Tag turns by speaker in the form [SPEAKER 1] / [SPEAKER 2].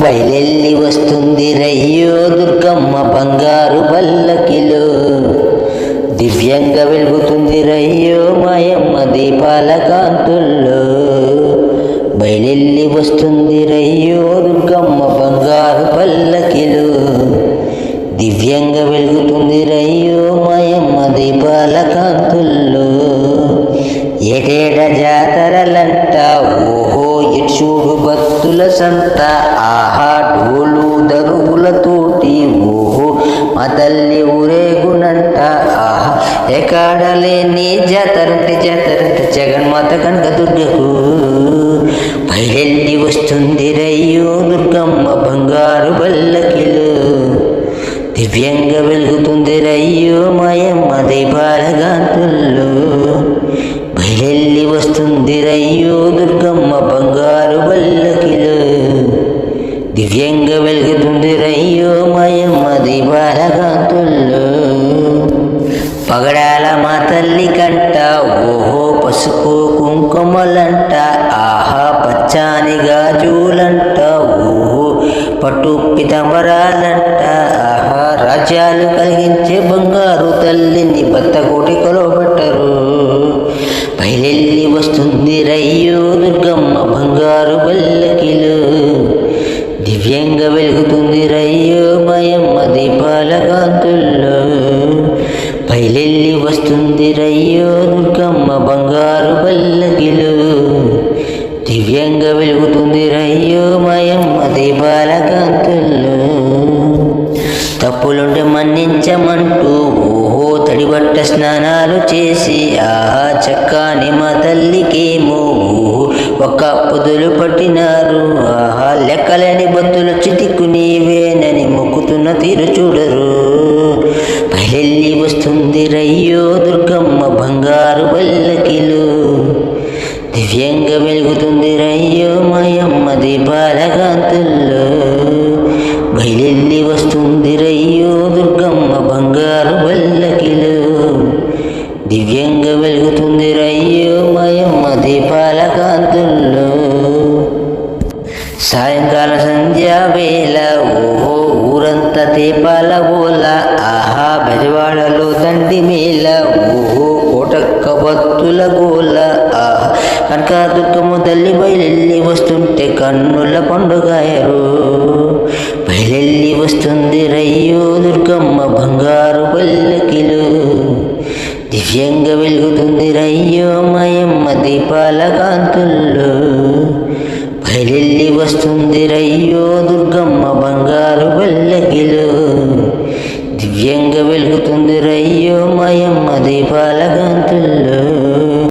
[SPEAKER 1] బయలెల్లి వస్తుంది రయ్యో దుర్గమ్మ బంగారు పల్లకిలో దివ్యంగా వెలుగుతుంది రయ్యో మాయమ్మ దీపాల కాంతుల్లో. బయలెల్లి వస్తుంది రయ్యో దుర్గమ్మ బంగారు పల్లకిలో దివ్యంగా వెలుగుతుంది రయ్యో మాయమ్మ దీపాల కాంతు సంత ఆహా డోలు దరువులతోటి ఓహో మా తల్లి ఊరేగునంట. ఆహా ఎకాడలేని జాతరంటే జాతరంటే జగన్మాత కనుక దుర్గకు బయలెల్లి వస్తుంది రయ్యో దుర్గమ్మ బంగారు బల్లకిలు. దివ్యంగా వెలుగుతుంది రయ్యో మాయమ్మ దీపాల గాంతుల్లో దివ్యంగా వెలుగుతుంది రయ్యో మాయమ్మ దీపాల పగడాల మా తల్లి కంట ఓహో పసుపు కుంకుమలంట ఆహా పచ్చాని గాజులంట ఓహో పట్టు పితంబరాలంట ఆహా రాజ్యాలు కలిగించే బంగారు తల్లిని బత్తకోటి దివ్యంగా వెలుగుతుంది రయ్యో మయమ్మ దీపాల కాంతుల్లో పైలెల్లి వస్తుంది రయ్యో దుర్గమ్మ బంగారు బల్లకిలో దివ్యంగా వెలుగుతుంది రయ్యో మయమ్మ దీపాల కాంతుల్లో తప్పులుంటే మన్నించమంటూ ఓహో తడిబట్ట స్నానాలు చేసి ఆహా చక్కాని మా తల్లికేమో. ఓహో ఒక పొదులు పట్టినారు దివ్యంగా వెలుగుతుంది రయ్యో మయమ్మ దీపాల కాంతుల్లో బయలెల్లి వస్తుంది రయ్యో దుర్గమ్మ బంగారు బల్లకిలో. దివ్యంగా వెలుగుతుంది రయ్యో మయమ్మ దీపాల కాంతుల్లో సాయంకాల సంధ్యా వేళ ఓహో ఊరంతా దీపాల ఓల. ఆహా బెజవాడలో దండి మేళ. కపత్తుల గోల ఆహా కనక దుర్గమ్మ తల్లి బయలెల్లి వస్తుంటే కన్నుల పండుగాయరు. బయలెల్లి వస్తుంది రయ్యో దుర్గమ్మ బంగారు పల్లకిలు. దివ్యంగా వెలుగుతుంది రయ్యో మయమ్మ దీపాల కాంతుల్లో బయలెల్లి వస్తుంది రయ్యో దుర్గమ్మ బంగారు పల్లకిలు. దివ్యంగా వెలుగుతుంది